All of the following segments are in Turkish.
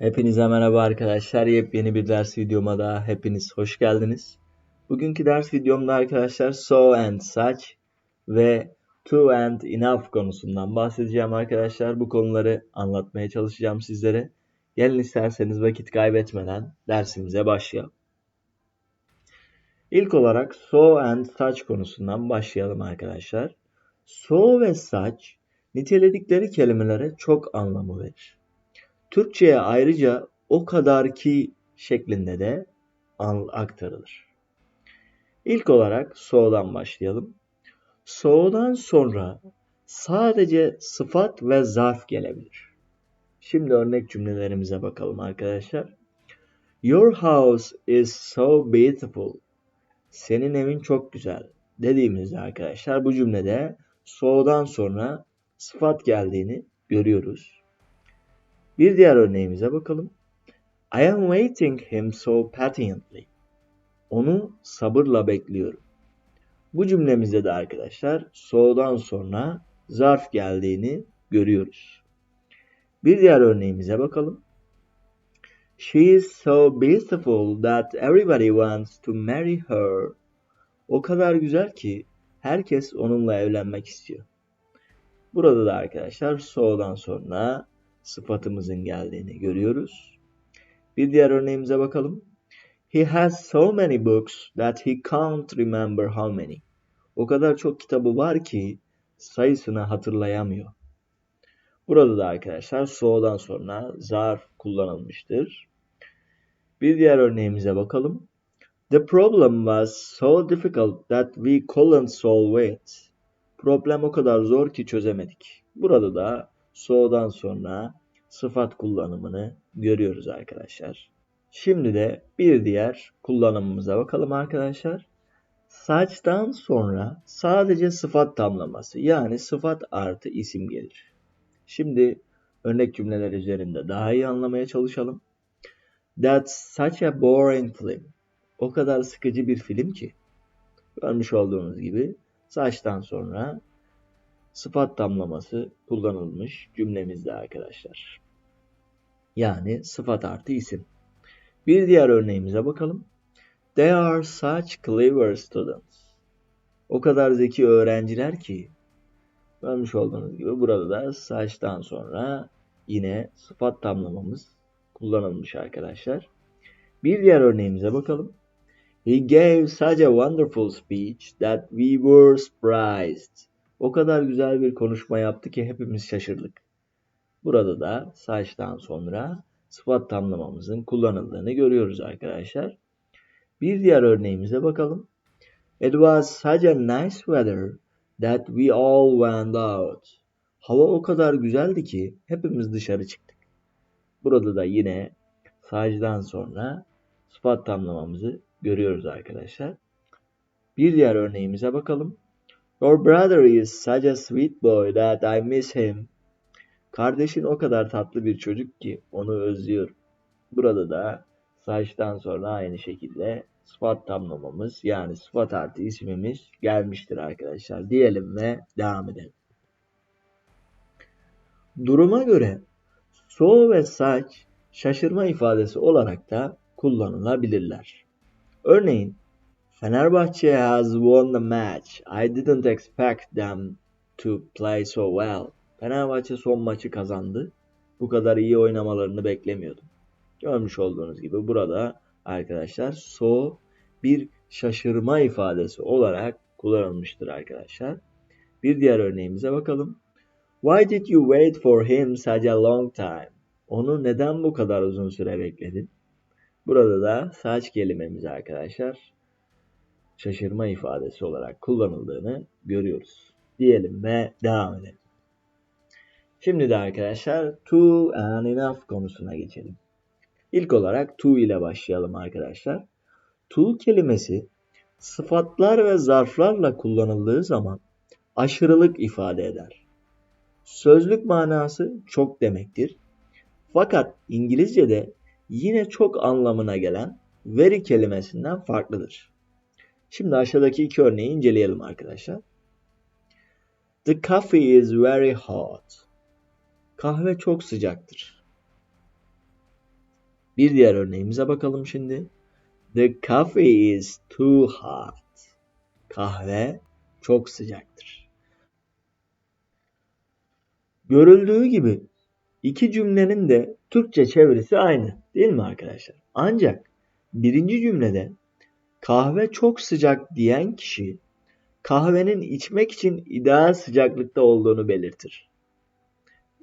Hepinize merhaba arkadaşlar. Yepyeni bir ders videoma daha hepiniz hoş geldiniz. Bugünkü ders videomda arkadaşlar so and such ve to and enough konusundan bahsedeceğim arkadaşlar. Bu konuları anlatmaya çalışacağım sizlere. Gelin isterseniz vakit kaybetmeden dersimize başlayalım. İlk olarak so and such konusundan başlayalım arkadaşlar. So ve such niteledikleri kelimelere çok anlamı verir. Türkçe'ye ayrıca o kadar ki şeklinde de aktarılır. İlk olarak so'dan başlayalım. So'dan sonra sadece sıfat ve zarf gelebilir. Şimdi örnek cümlelerimize bakalım arkadaşlar. Your house is so beautiful. Senin evin çok güzel. Dediğimizde arkadaşlar bu cümlede so'dan sonra sıfat geldiğini görüyoruz. Bir diğer örneğimize bakalım. I am waiting him so patiently. Onu sabırla bekliyorum. Bu cümlemizde de arkadaşlar so'dan sonra zarf geldiğini görüyoruz. Bir diğer örneğimize bakalım. She is so beautiful that everybody wants to marry her. O kadar güzel ki herkes onunla evlenmek istiyor. Burada da arkadaşlar so'dan sonra sıfatımızın geldiğini görüyoruz. Bir diğer örneğimize bakalım. He has so many books that he can't remember how many. O kadar çok kitabı var ki sayısını hatırlayamıyor. Burada da arkadaşlar so'dan sonra zarf kullanılmıştır. Bir diğer örneğimize bakalım. The problem was so difficult that we couldn't solve it. Problem o kadar zor ki çözemedik. Burada da so'dan sonra sıfat kullanımını görüyoruz arkadaşlar. Şimdi de bir diğer kullanımımıza bakalım arkadaşlar. Saçtan sonra sadece sıfat tamlaması yani sıfat artı isim gelir. Şimdi örnek cümleler üzerinde daha iyi anlamaya çalışalım. That's such a boring film. O kadar sıkıcı bir film ki. Görmüş olduğunuz gibi saçtan sonra sıfat tamlaması kullanılmış cümlemizde arkadaşlar. Yani sıfat artı isim. Bir diğer örneğimize bakalım. They are such clever students. O kadar zeki öğrenciler ki görmüş olduğunuz gibi burada da such'tan sonra yine sıfat tamlamamız kullanılmış arkadaşlar. Bir diğer örneğimize bakalım. He gave such a wonderful speech that we were surprised. O kadar güzel bir konuşma yaptı ki hepimiz şaşırdık. Burada da saçtan sonra sıfat tamlamamızın kullanıldığını görüyoruz arkadaşlar. Bir diğer örneğimize bakalım. It was such a nice weather that we all went out. Hava o kadar güzeldi ki hepimiz dışarı çıktık. Burada da yine sağcıdan sonra sıfat tamlamamızı görüyoruz arkadaşlar. Bir diğer örneğimize bakalım. Your brother is such a sweet boy that I miss him. Kardeşin o kadar tatlı bir çocuk ki onu özlüyorum. Burada da saçtan sonra aynı şekilde sıfat tamlamamız yani sıfat artı ismimiz gelmiştir arkadaşlar. Diyelim ve devam edelim. Duruma göre so ve saç şaşırma ifadesi olarak da kullanılabilirler. Örneğin Fenerbahçe has won the match. I didn't expect them to play so well. Fenerbahçe son maçı kazandı. Bu kadar iyi oynamalarını beklemiyordum. Görmüş olduğunuz gibi burada arkadaşlar so bir şaşırma ifadesi olarak kullanılmıştır arkadaşlar. Bir diğer örneğimize bakalım. Why did you wait for him such a long time? Onu neden bu kadar uzun süre bekledin? Burada da saç kelimemiz arkadaşlar şaşırma ifadesi olarak kullanıldığını görüyoruz. Diyelim ve devam edelim. Şimdi de arkadaşlar to and enough konusuna geçelim. İlk olarak to ile başlayalım arkadaşlar. To kelimesi sıfatlar ve zarflarla kullanıldığı zaman aşırılık ifade eder. Sözlük manası çok demektir. Fakat İngilizce'de yine çok anlamına gelen very kelimesinden farklıdır. Şimdi aşağıdaki iki örneği inceleyelim arkadaşlar. The coffee is very hot. Kahve çok sıcaktır. Bir diğer örneğimize bakalım şimdi. The coffee is too hot. Kahve çok sıcaktır. Görüldüğü gibi iki cümlenin de Türkçe çevirisi aynı değil mi arkadaşlar? Ancak birinci cümlede kahve çok sıcak diyen kişi kahvenin içmek için ideal sıcaklıkta olduğunu belirtir.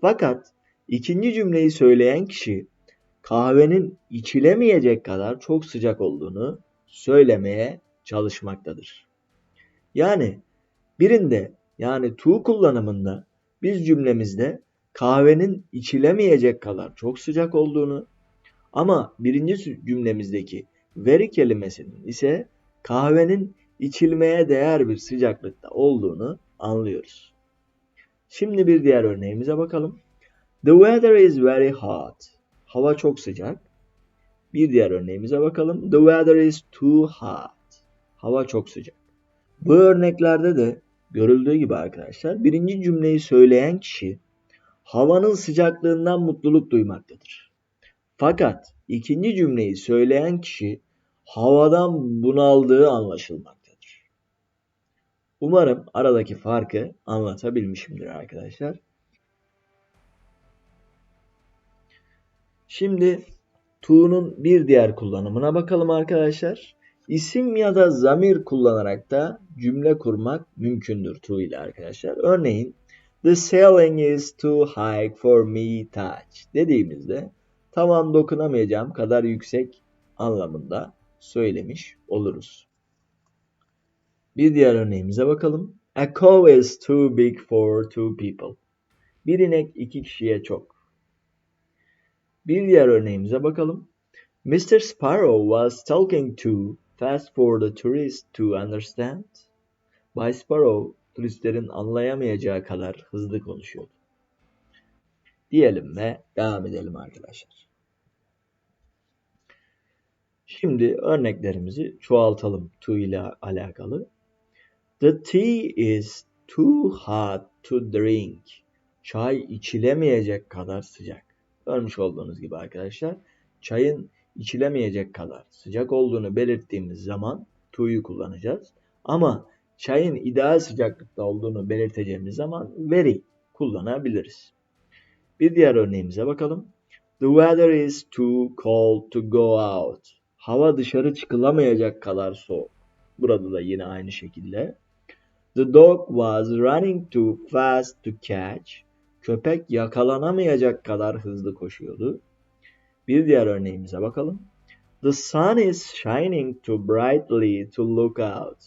Fakat ikinci cümleyi söyleyen kişi kahvenin içilemeyecek kadar çok sıcak olduğunu söylemeye çalışmaktadır. Yani birinde yani to kullanımında biz cümlemizde kahvenin içilemeyecek kadar çok sıcak olduğunu ama birinci cümlemizdeki very kelimesinin ise kahvenin içilmeye değer bir sıcaklıkta olduğunu anlıyoruz. Şimdi bir diğer örneğimize bakalım. The weather is very hot. Hava çok sıcak. Bir diğer örneğimize bakalım. The weather is too hot. Hava çok sıcak. Bu örneklerde de görüldüğü gibi arkadaşlar birinci cümleyi söyleyen kişi havanın sıcaklığından mutluluk duymaktadır. Fakat ikinci cümleyi söyleyen kişi havadan bunaldığı anlaşılmaktadır. Umarım aradaki farkı anlatabilmişimdir arkadaşlar. Şimdi to'nun bir diğer kullanımına bakalım arkadaşlar. İsim ya da zamir kullanarak da cümle kurmak mümkündür to ile arkadaşlar. Örneğin The ceiling is too high for me touch dediğimizde tavan dokunamayacağım kadar yüksek anlamında söylemiş oluruz. Bir diğer örneğimize bakalım. A cow is too big for two people. Bir inek iki kişiye çok. Bir diğer örneğimize bakalım. Mr. Sparrow was talking too fast for the tourists to understand. Bay Sparrow turistlerin anlayamayacağı kadar hızlı konuşuyordu. Diyelim ve devam edelim arkadaşlar. Şimdi örneklerimizi çoğaltalım to ile alakalı. The tea is too hot to drink. Çay içilemeyecek kadar sıcak. Görmüş olduğunuz gibi arkadaşlar çayın içilemeyecek kadar sıcak olduğunu belirttiğimiz zaman to'yu kullanacağız. Ama çayın ideal sıcaklıkta olduğunu belirteceğimiz zaman very kullanabiliriz. Bir diğer örneğimize bakalım. The weather is too cold to go out. Hava dışarı çıkılamayacak kadar soğuk. Burada da yine aynı şekilde. The dog was running too fast to catch. Köpek yakalanamayacak kadar hızlı koşuyordu. Bir diğer örneğimize bakalım. The sun is shining too brightly to look out.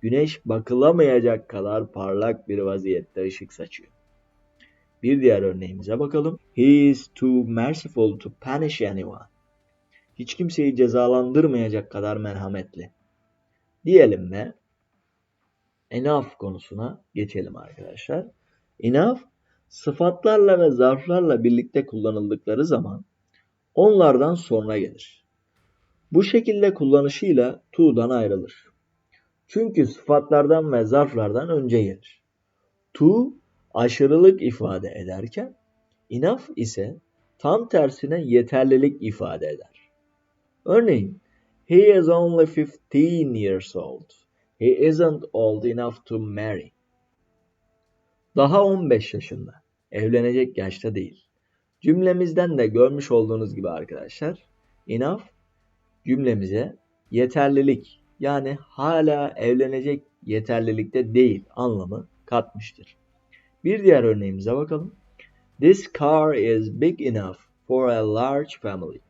Güneş bakılamayacak kadar parlak bir vaziyette ışık saçıyor. Bir diğer örneğimize bakalım. He is too merciful to punish anyone. Hiç kimseyi cezalandırmayacak kadar merhametli. Diyelim ve enough konusuna geçelim arkadaşlar. Enough sıfatlarla ve zarflarla birlikte kullanıldıkları zaman onlardan sonra gelir. Bu şekilde kullanışıyla to'dan ayrılır. Çünkü sıfatlardan ve zarflardan önce gelir. To aşırılık ifade ederken enough ise tam tersine yeterlilik ifade eder. Örneğin He is only 15 years old. He isn't old enough to marry. Daha 15 yaşında. Evlenecek yaşta değil. Cümlemizden de görmüş olduğunuz gibi arkadaşlar enough cümlemize yeterlilik yani hala evlenecek yeterlilikte değil anlamı katmıştır. Bir diğer örneğimize bakalım. This car is big enough for a large family.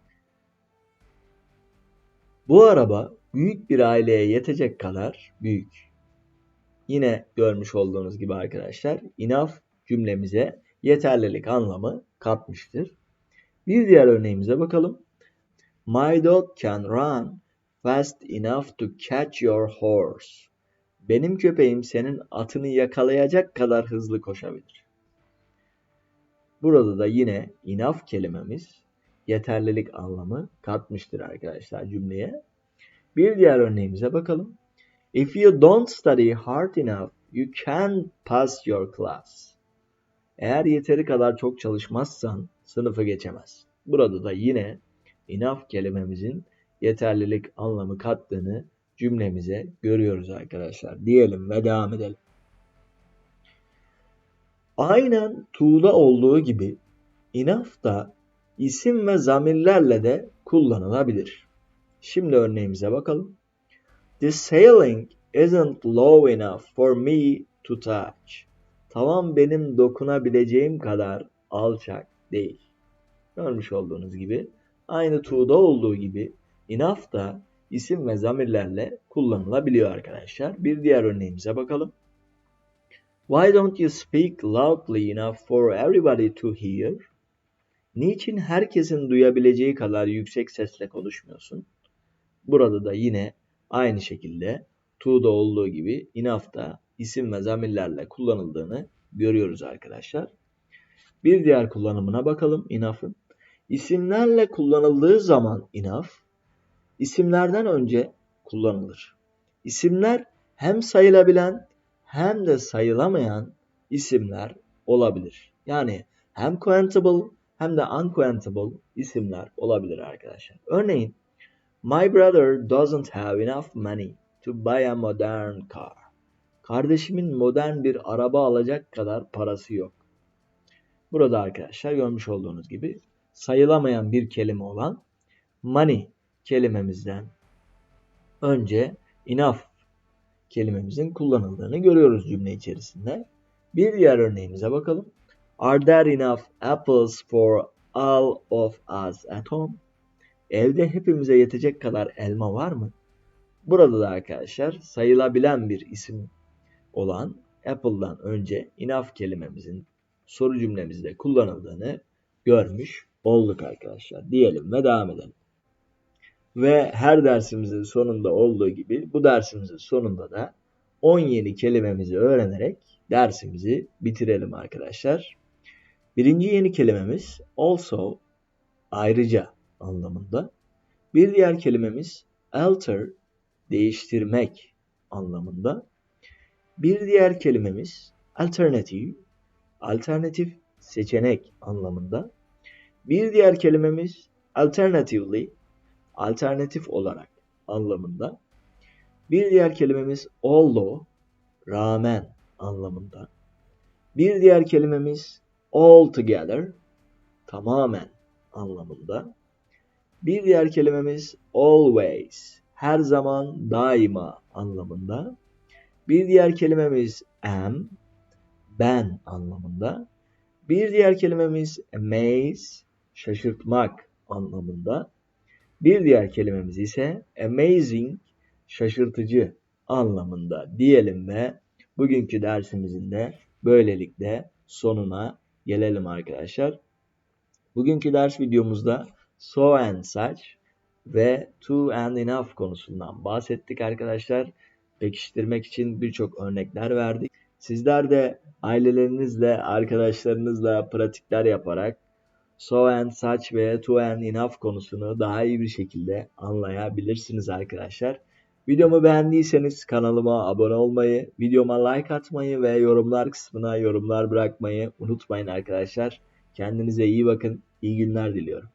Bu araba büyük bir aileye yetecek kadar büyük. Yine görmüş olduğunuz gibi arkadaşlar enough cümlemize yeterlilik anlamı katmıştır. Bir diğer örneğimize bakalım. My dog can run fast enough to catch your horse. Benim köpeğim senin atını yakalayacak kadar hızlı koşabilir. Burada da yine enough kelimemiz yeterlilik anlamı katmıştır arkadaşlar cümleye. Bir diğer örneğimize bakalım. If you don't study hard enough, you can pass your class. Eğer yeteri kadar çok çalışmazsan sınıfı geçemez. Burada da yine enough kelimemizin yeterlilik anlamı kattığını cümlemize görüyoruz arkadaşlar. Diyelim ve devam edelim. Aynen to'da olduğu gibi enough da isim ve zamirlerle de kullanılabilir. Şimdi örneğimize bakalım. The ceiling isn't low enough for me to touch. Tavan benim dokunabileceğim kadar alçak değil. Görmüş olduğunuz gibi aynı to'da olduğu gibi enough da isim ve zamirlerle kullanılabiliyor arkadaşlar. Bir diğer örneğimize bakalım. Why don't you speak loudly enough for everybody to hear? Niçin herkesin duyabileceği kadar yüksek sesle konuşmuyorsun? Burada da yine aynı şekilde to'da olduğu gibi da isim ve zamirlerle kullanıldığını görüyoruz arkadaşlar. Bir diğer kullanımına bakalım enough'ın. İsimlerle kullanıldığı zaman enough, isimlerden önce kullanılır. İsimler hem sayılabilen hem de sayılamayan isimler olabilir. Yani hem countable hem de unquentable isimler olabilir arkadaşlar. Örneğin My brother doesn't have enough money to buy a modern car. Kardeşimin modern bir araba alacak kadar parası yok. Burada arkadaşlar görmüş olduğunuz gibi sayılamayan bir kelime olan money kelimemizden önce enough kelimemizin kullanıldığını görüyoruz cümle içerisinde. Bir diğer örneğimize bakalım. Are there enough apples for all of us at home? Evde hepimize yetecek kadar elma var mı? Burada da arkadaşlar sayılabilen bir isim olan apple'dan önce enough kelimemizin soru cümlemizde kullanıldığını görmüş olduk arkadaşlar. Diyelim ve devam edelim. Ve her dersimizin sonunda olduğu gibi bu dersimizin sonunda da 10 yeni kelimemizi öğrenerek dersimizi bitirelim arkadaşlar. Birinci yeni kelimemiz also ayrıca anlamında. Bir diğer kelimemiz alter değiştirmek anlamında. Bir diğer kelimemiz alternative alternatif seçenek anlamında. Bir diğer kelimemiz alternatively alternatif olarak anlamında. Bir diğer kelimemiz although rağmen anlamında. Bir diğer kelimemiz altogether tamamen anlamında. Bir diğer kelimemiz always her zaman daima anlamında. Bir diğer kelimemiz am ben anlamında. Bir diğer kelimemiz amaze şaşırtmak anlamında. Bir diğer kelimemiz ise amazing şaşırtıcı anlamında diyelim ve bugünkü dersimizin de böylelikle sonuna gelelim arkadaşlar. Bugünkü ders videomuzda so and such ve to and enough konusundan bahsettik arkadaşlar. Pekiştirmek için birçok örnekler verdik. Sizler de ailelerinizle, arkadaşlarınızla pratikler yaparak so and such ve to and enough konusunu daha iyi bir şekilde anlayabilirsiniz arkadaşlar. Videomu beğendiyseniz kanalıma abone olmayı, videoma like atmayı ve yorumlar kısmına yorumlar bırakmayı unutmayın arkadaşlar. Kendinize iyi bakın. İyi günler diliyorum.